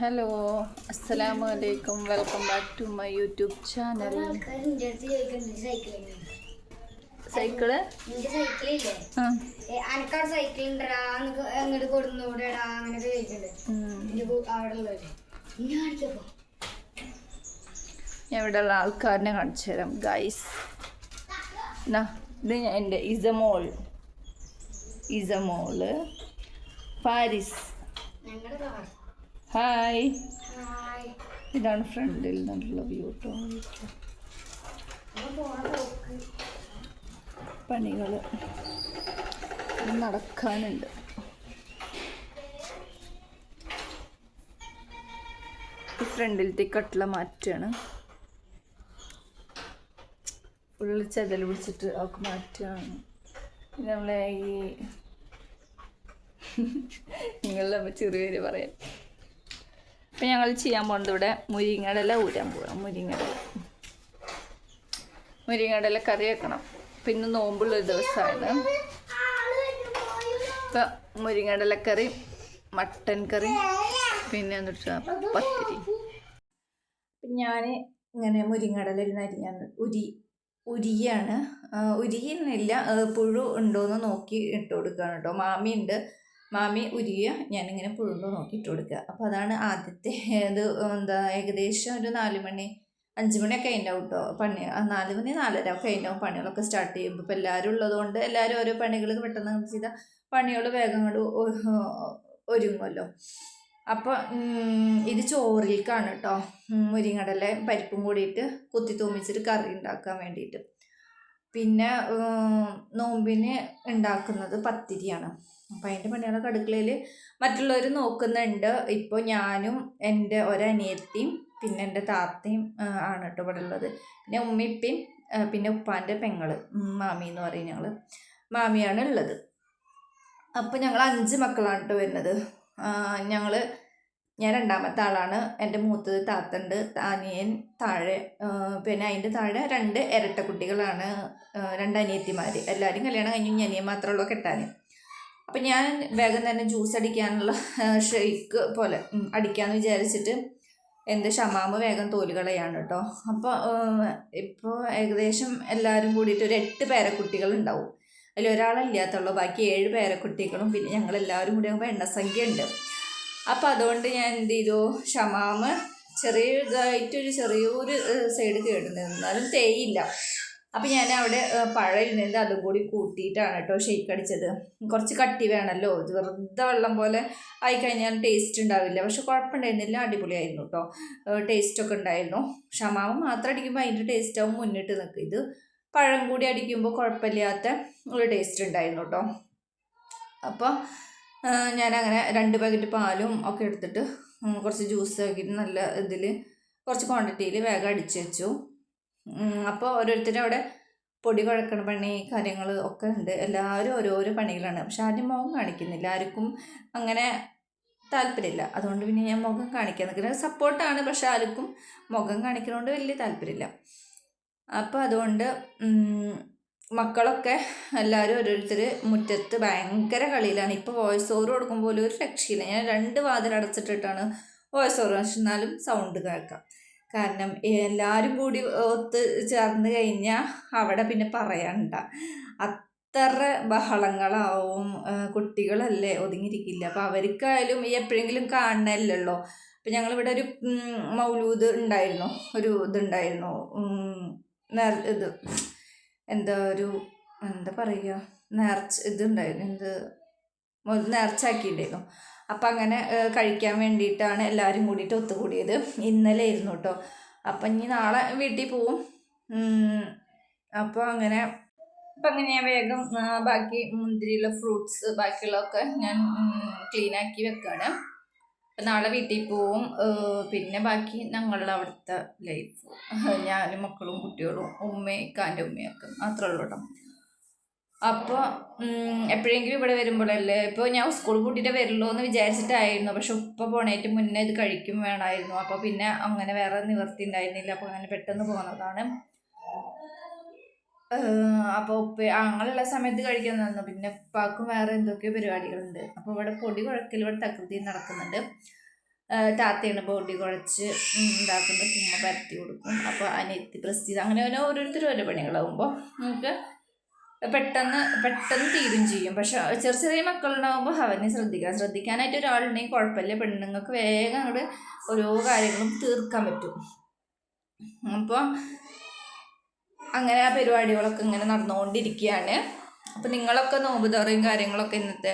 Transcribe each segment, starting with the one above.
Hello അസ്സലാമു അലൈക്കും welcome back to my YouTube channel. Cycle? അനക്കാട് cycle ഉണ്ടടാ അങ്ങോട്ട് കൊടുന്നൂടെടാ. അവിടെ ഉള്ളവര് ഇവിടെയുള്ള ആൾക്കാരിനെ കാണിച്ചു തരാം ഗൈസ് ഇത് എന്റെ ഇസമോൾ. ഇസമോൾ. പാരിസ് ഞങ്ങളുടെ ഹായ് ഇതാണ് ഫ്രണ്ടിൽ നിന്നുള്ള വ്യൂ കേട്ടോ പണികൾ നടക്കാനുണ്ട്. ഫ്രണ്ടിലത്തെ കട്ടില മാറ്റാണ്. ഫുള്ള് ചെതൽ പിടിച്ചിട്ട് അവൾക്ക് മാറ്റുകയാണ് നമ്മളെ ഈ നിങ്ങളുടെ ചെറിയ പറയാം. അപ്പം ഞങ്ങൾ ചെയ്യാൻ പോകുന്നത് ഇവിടെ മുരിങ്ങടല ഊരാൻ പോകാം മുരിങ്ങടല മുരിങ്ങടല കറി വെക്കണം. പിന്നെ നോമ്പുള്ളൊരു ദിവസമാണ് ഇപ്പം മുരിങ്ങടലക്കറി മട്ടൻ കറി പിന്നെ എന്നിട്ട് പത്തിരി. ഞാൻ ഇങ്ങനെ മുരിങ്ങടല അരിയാണ് ഉരി ഉരിയാണ്. ഉരിയില്ല പുഴു ഉണ്ടോയെന്ന് നോക്കി ഇട്ട് കൊടുക്കുകയാണ് കേട്ടോ. മാമിയുണ്ട്. മാമി ഉരിയ ഞാനിങ്ങനെ പുഴുണ്ടോ നോക്കിയിട്ട് കൊടുക്കുക അപ്പോൾ അതാണ് ആദ്യത്തെ ഇത് എന്താ ഏകദേശം ഒരു നാല് മണി അഞ്ച് മണിയൊക്കെ ഉണ്ടാവും കേട്ടോ പണി. നാല് മണി നാലര ഒക്കെ ഉണ്ടാവും പണികളൊക്കെ സ്റ്റാർട്ട് ചെയ്യുമ്പോൾ ഇപ്പോൾ എല്ലാവരും ഉള്ളതുകൊണ്ട് എല്ലാവരും ഓരോ പണികൾ പെട്ടെന്ന് ചെയ്താൽ പണികൾ വേഗം കൊണ്ട് ഒരുങ്ങുമല്ലോ അപ്പോൾ ഇത് ചോറിലേക്കാണ് കേട്ടോ മുരിങ്ങടല പരിപ്പും കൂടിയിട്ട് കുത്തി തൂമിച്ചിട്ട് കറി ഉണ്ടാക്കാൻ വേണ്ടിയിട്ട് പിന്നെ നോമ്പിന് ഉണ്ടാക്കുന്നത് പത്തിരിയാണ്. അപ്പം അതിന്റെ പണികളൊക്കെ അടുക്കളയിൽ മറ്റുള്ളവർ നോക്കുന്നുണ്ട്. ഇപ്പോൾ ഞാനും എന്റെ ഒരനിയത്തിയും പിന്നെ എന്റെ താത്തയും ആണ് കേട്ടോ ഇവിടെ ഉള്ളത്. പിന്നെ ഉമ്മിപ്പയും പിന്നെ ഉപ്പാന്റെ പെങ്ങൾ മാമി എന്ന് പറയും ഞങ്ങൾ മാമിയാണ് ഉള്ളത്. അപ്പോൾ ഞങ്ങൾ അഞ്ച് മക്കളാണ് കേട്ടോ വരുന്നത്. ഞങ്ങൾ ഞാൻ രണ്ടാമത്തെ ആളാണ്. എന്റെ മൂത്തത് താത്തണ്ട്. അനിയൻ താഴെ പിന്നെ അതിന്റെ താഴെ രണ്ട് ഇരട്ട കുട്ടികളാണ് രണ്ട് അനിയത്തിമാർ എല്ലാവരും കല്യാണം കഴിഞ്ഞു അനിയൻ മാത്രമേ ഉള്ളൂ കെട്ടാൻ അപ്പം ഞാൻ വേഗം തന്നെ ജ്യൂസ് അടിക്കാനുള്ള ഷെയ്ക്ക് പോലെ അടിക്കാമെന്ന് വിചാരിച്ചിട്ട് എന്റെ ഷമാമ് വേഗം തോലുകളയാണ് കേട്ടോ അപ്പോൾ ഇപ്പോൾ ഏകദേശം എല്ലാവരും കൂടിയിട്ട് ഒരു എട്ട് പേരക്കുട്ടികളുണ്ടാവും. അതിൽ ഒരാളില്ലാത്തുള്ളൂ ബാക്കി ഏഴ് പേരക്കുട്ടികളും പിന്നെ ഞങ്ങളെല്ലാവരും കൂടി ആകുമ്പോൾ എണ്ണസംഖ്യ ഉണ്ട് അപ്പം അതുകൊണ്ട് ഞാൻ എന്ത് ചെയ്തു? ഷമാമ് ചെറിയതായിട്ടൊരു ചെറിയൊരു സൈഡ് കേടുന്നത് എന്നാലും തേയില്ല. അപ്പം ഞാൻ അവിടെ ഇരുന്നത് അതും കൂടി കൂട്ടിയിട്ടാണ് കേട്ടോ ഷെയ്ക്ക് അടിച്ചത്. കുറച്ച് കട്ടി വേണമല്ലോ വെറുതെ വെള്ളം പോലെ ആയിക്കഴിഞ്ഞാൽ ടേസ്റ്റ് ഉണ്ടാവില്ല. പക്ഷെ കുഴപ്പമുണ്ടായിരുന്നില്ല. അടിപൊളിയായിരുന്നു കേട്ടോ. ടേസ്റ്റൊക്കെ ഉണ്ടായിരുന്നു. ഷമാവ് മാത്രം അടിക്കുമ്പോൾ അതിന്റെ ടേസ്റ്റ് ആവും മുന്നിട്ട് നിൽക്കും ഇത് പഴം കൂടി അടിക്കുമ്പോൾ കുഴപ്പമില്ലാത്ത ഒരു ടേസ്റ്റ് ഉണ്ടായിരുന്നു കേട്ടോ. അപ്പോൾ ഞാനങ്ങനെ രണ്ട് പാക്കറ്റ് പാലും ഒക്കെ എടുത്തിട്ട് കുറച്ച് ജ്യൂസ് ആക്കിയിട്ട് നല്ല ഇതിൽ കുറച്ച് ക്വാണ്ടിറ്റിയിൽ വേഗം അടിച്ചു വെച്ചു. അപ്പോൾ ഓരോരുത്തരും അവിടെ പൊടി കുഴക്കണ പണി കാര്യങ്ങൾ ഒക്കെ ഉണ്ട്. എല്ലാവരും ഓരോരോ പണികളാണ്. പക്ഷെ ആരും മുഖം കാണിക്കുന്നില്ല. ആർക്കും അങ്ങനെ താല്പര്യമില്ല. അതുകൊണ്ട് പിന്നെ ഞാൻ മുഖം കാണിക്കാൻ നിൽക്കുന്നത് സപ്പോർട്ടാണ് പക്ഷെ ആർക്കും മുഖം കാണിക്കുന്നതുകൊണ്ട് വലിയ താല്പര്യമില്ല. അപ്പോൾ അതുകൊണ്ട് മക്കളൊക്കെ എല്ലാവരും ഓരോരുത്തർ മുറ്റത്ത് ഭയങ്കര കളിയിലാണ്. ഇപ്പോൾ വോയിസ് ഓവർ കൊടുക്കുമ്പോൾ ഒരു രക്ഷയില്ല. ഞാൻ രണ്ട് വാതിൽ അടച്ചിട്ടിട്ടാണ് വോയിസ് ഓവർ പക്ഷെ എന്നാലും സൗണ്ട് കേൾക്കാം. കാരണം എല്ലാവരും കൂടി ഒത്ത് ചേർന്ന് കഴിഞ്ഞാൽ അവിടെ പിന്നെ പറയണ്ട. അത്ര ബഹളങ്ങളാവും കുട്ടികളല്ലേ ഒതുങ്ങിയിരിക്കില്ല. അപ്പോൾ അവർക്കായാലും ഈ എപ്പോഴെങ്കിലും കാണണമല്ലോ അപ്പം ഞങ്ങളിവിടെ ഒരു മൗലൂദ് ഉണ്ടായിരുന്നു. ഒരു ഇതുണ്ടായിരുന്നു. നേർ ഇത് എന്താ ഒരു എന്താ പറയുക നേർച്ച ഇതുണ്ടായിരുന്നു. എന്ത് നേർച്ചാക്കിയിട്ടുണ്ടായിരുന്നു അപ്പം അങ്ങനെ കഴിക്കാൻ വേണ്ടിയിട്ടാണ് എല്ലാവരും കൂടിയിട്ട് ഒത്തുകൂടിയത്. ഇന്നലെ ആയിരുന്നു കേട്ടോ അപ്പം ഇനി നാളെ വീട്ടിൽ പോവും. അപ്പോൾ അങ്ങനെ അപ്പം അങ്ങനെ ഞാൻ വേഗം ബാക്കി മുന്തിരിയുള്ള ഫ്രൂട്ട്സ് ബാക്കിയുള്ളതൊക്കെ ഞാൻ ക്ലീനാക്കി വെക്കുകയാണ് നാളെ വീട്ടിൽ പോവും. പിന്നെ ബാക്കി ഞങ്ങളുടെ അവിടുത്തെ ലൈഫ് ഞാനും മക്കളും കുട്ടികളും ഉമ്മയും കാന്റെ ഉമ്മയൊക്കെ. മാത്രമേ ഉള്ളൂ കേട്ടോ അപ്പോൾ എപ്പോഴെങ്കിലും ഇവിടെ വരുമ്പോഴല്ലേ? ഇപ്പോൾ ഞാൻ സ്കൂൾ കൂട്ടിയിട്ട് വരുള്ളൂ എന്ന് വിചാരിച്ചിട്ടായിരുന്നു. പക്ഷെ ഉപ്പ പോണേറ്റ് മുന്നേ ഇത് കഴിക്കും വേണമായിരുന്നു അപ്പോൾ പിന്നെ അങ്ങനെ വേറെ നിവർത്തി ഉണ്ടായിരുന്നില്ല. അപ്പോൾ അങ്ങനെ പെട്ടെന്ന് പോകുന്നതാണ് അപ്പോൾ ഉപ്പ അങ്ങനെയുള്ള സമയത്ത് കഴിക്കാൻ തന്നു. പിന്നെ ഉപ്പാക്കും വേറെ എന്തൊക്കെയോ പരിപാടികളുണ്ട്. അപ്പോൾ ഇവിടെ പൊടി കുഴക്കൽ ഇവിടെ തകൃതി നടക്കുന്നുണ്ട്. താത്തയാണ് പൊടി കുഴച്ച് ഉണ്ടാക്കുന്നത് കുമ്മ പരത്തി കൊടുക്കും. അപ്പോൾ അനിയത്തി പ്രസ് അങ്ങനെ അങ്ങനെ ഓരോരുത്തരും ഓരോ പണികളാകുമ്പോൾ നമുക്ക് പെട്ടെന്ന് പെട്ടെന്ന് തീരും ചെയ്യും. പക്ഷെ ചെറിയ ചെറിയ മക്കളുണ്ടാകുമ്പോൾ അവനെ ശ്രദ്ധിക്കണം. ശ്രദ്ധിക്കാനായിട്ട് ഒരാളുണ്ടെങ്കിൽ കുഴപ്പമില്ല. പെണ്ണുങ്ങൾക്ക് വേഗം അങ്ങോട്ട് ഓരോ കാര്യങ്ങളും തീർക്കാൻ പറ്റും. അപ്പോൾ അങ്ങനെ ആ പരിപാടികളൊക്കെ ഇങ്ങനെ നടന്നുകൊണ്ടിരിക്കുകയാണ് അപ്പോൾ നിങ്ങളൊക്കെ നോമ്പ് തുറയും കാര്യങ്ങളൊക്കെ ഇന്നത്തെ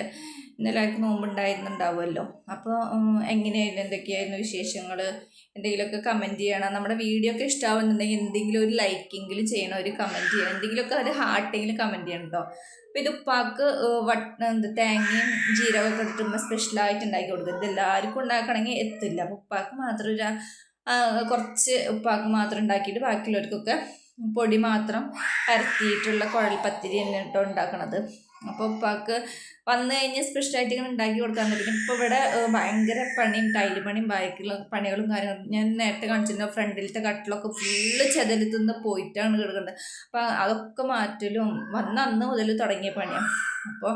ഇന്നലെ നോമ്പ് നോമ്പുണ്ടായിരുന്നുണ്ടാവുമല്ലോ. അപ്പോൾ എങ്ങനെയായിരുന്നു? എന്തൊക്കെയായിരുന്നു വിശേഷങ്ങൾ എന്തെങ്കിലുമൊക്കെ കമന്റ് ചെയ്യണം. നമ്മുടെ വീഡിയോ ഒക്കെ ഇഷ്ടമാവുന്നുണ്ടെങ്കിൽ എന്തെങ്കിലും ഒരു ലൈക്കെങ്കിലും ചെയ്യണം ഒരു കമന്റ് ചെയ്യണം. എന്തെങ്കിലുമൊക്കെ ഒരു ഹാർട്ടെങ്കിലും കമന്റ് ചെയ്യണം കേട്ടോ അപ്പോൾ ഇത് ഉപ്പാക്ക് വട്ട എന്ത് തേങ്ങയും ജീരകമൊക്കെ ഇട്ടിട്ട് സ്പെഷ്യലായിട്ട് ഉണ്ടാക്കി കൊടുക്കും ഇത് എല്ലാവർക്കും ഉണ്ടാക്കണമെങ്കിൽ എത്തില്ല. അപ്പോൾ ഉപ്പാക്ക് മാത്രം ഒരു കുറച്ച് ഉപ്പാക്ക് മാത്രം ഉണ്ടാക്കിയിട്ട് ബാക്കിയുള്ളവർക്കൊക്കെ പൊടി മാത്രം പരത്തിയിട്ടുള്ള കുഴൽപ്പത്തിരി തന്നെ ഉണ്ടാക്കണത്. അപ്പോൾ ഉപ്പാക്ക് വന്നു കഴിഞ്ഞ് സ്പെഷ്യലായിട്ട് ഇങ്ങനെ ഉണ്ടാക്കി കൊടുക്കാൻ പറ്റും. ഇപ്പോൾ ഇവിടെ ഭയങ്കര പണിയും ടൈൽ പണിയും ബാക്കിയുള്ള പണികളും കാര്യങ്ങളും. ഞാൻ നേരത്തെ കാണിച്ചിരുന്ന ഫ്രണ്ടിലത്തെ കട്ടിലൊക്കെ ഫുള്ള് ചെതൽ പോയിട്ടാണ് കിടക്കുന്നത്. അപ്പോൾ അതൊക്കെ മാറ്റലും വന്ന അന്ന് മുതൽ തുടങ്ങിയ പണിയാണ് അപ്പോൾ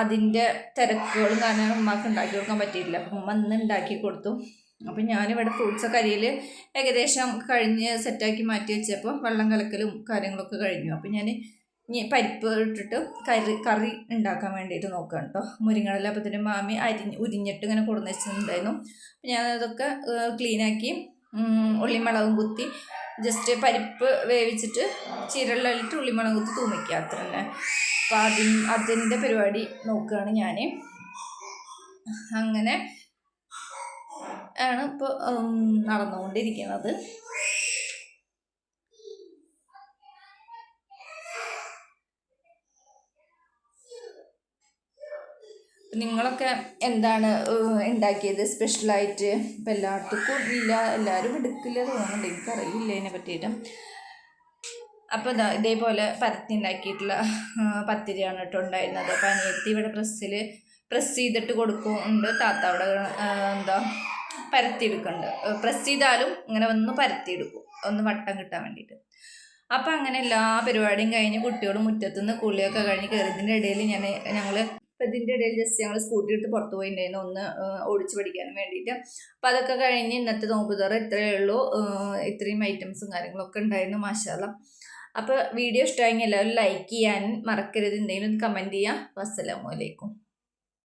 അതിന്റെ തിരക്കുകളും കാരണം ഉമ്മാക്ക് ഉണ്ടാക്കി കൊടുക്കാൻ പറ്റിയിട്ടില്ല. അപ്പം ഉമ്മ അന്ന് ഉണ്ടാക്കി കൊടുത്തു. അപ്പം ഞാനിവിടെ ഫ്രൂട്ട്സൊക്കെ അരിയിൽ ഏകദേശം കഴിഞ്ഞ് സെറ്റാക്കി മാറ്റി വെച്ചപ്പോൾ വെള്ളം കലക്കലും കാര്യങ്ങളൊക്കെ കഴിഞ്ഞു. അപ്പം ഞാൻ ഇനി പരിപ്പ് ഇട്ടിട്ട് കറി കറി ഉണ്ടാക്കാൻ വേണ്ടിയിട്ട് നോക്കുകയാണ് കേട്ടോ മുരിങ്ങടല തന്നെ മാമി അരിഞ്ഞ് ഉരിഞ്ഞിട്ട് ഇങ്ങനെ കൊടുന്ന് വെച്ചിട്ടുണ്ടായിരുന്നു. അപ്പം ഞാനതൊക്കെ ക്ലീനാക്കി ഉള്ളിമുളകും കുത്തി ജസ്റ്റ് പരിപ്പ് വേവിച്ചിട്ട് ചീരലിട്ട് ഉള്ളിമുളകും കുത്തി തൂമിക്കുക. അത്ര തന്നെ അപ്പം അതിൻ അതിന്റെ പരിപാടി നോക്കുകയാണ് ഞാൻ അങ്ങനെ ആണ് ഇപ്പോൾ നടന്നുകൊണ്ടിരിക്കുന്നത്. നിങ്ങളൊക്കെ എന്താണ് ഉണ്ടാക്കിയത് സ്പെഷ്യലായിട്ട് ഇപ്പം എല്ലാവർക്കും ഇല്ല എല്ലാവരും എടുക്കില്ല തോന്നുന്നുണ്ട്. എനിക്കറിയില്ല ഇതിനെ പറ്റിയിട്ട്. അപ്പോൾ ഇതാ ഇതേപോലെ പരത്തി ഉണ്ടാക്കിയിട്ടുള്ള പത്തിരിയാണ് കേട്ടോ ഉണ്ടായിരുന്നത്. അപ്പോൾ അനിയത്തി ഇവിടെ പ്രസ്സിൽ പ്രസ് ചെയ്തിട്ട് കൊടുക്കുന്നുണ്ട്. താത്ത അവിടെ എന്താ പരത്തിയെടുക്കുന്നുണ്ട് പ്രസ് ചെയ്താലും ഇങ്ങനെ ഒന്ന് പരത്തിയെടുക്കും. ഒന്ന് വട്ടം കിട്ടാൻ വേണ്ടിയിട്ട്. അപ്പം അങ്ങനെ എല്ലാ പരിപാടിയും കഴിഞ്ഞ് കുട്ടികളും മുറ്റത്തുനിന്ന് കുളിയൊക്കെ കഴിഞ്ഞ് കയറിയതിന്റെ ഇടയിൽ ഞാൻ ഞങ്ങൾ അപ്പം ഇതിന്റെ ഇടയിൽ ജസ്റ്റ് ഞങ്ങൾ സ്കൂട്ടി എടുത്ത് പുറത്ത് പോയിട്ടുണ്ടായിരുന്നു ഒന്ന് ഓടിച്ച് പഠിക്കാനും വേണ്ടിയിട്ട്. അപ്പം അതൊക്കെ കഴിഞ്ഞ് ഇന്നത്തെ നോമ്പുതറ തുറ ഇത്രയേ ഉള്ളൂ. ഇത്രയും ഐറ്റംസും കാര്യങ്ങളൊക്കെ ഉണ്ടായിരുന്നു മാഷാല അപ്പോൾ വീഡിയോ ഇഷ്ടമായെങ്കിൽ എല്ലാവരും ലൈക്ക് ചെയ്യാൻ മറക്കരുത്. എന്തെങ്കിലും കമന്റ് ചെയ്യുക അസ്സലാമു അലൈക്കും.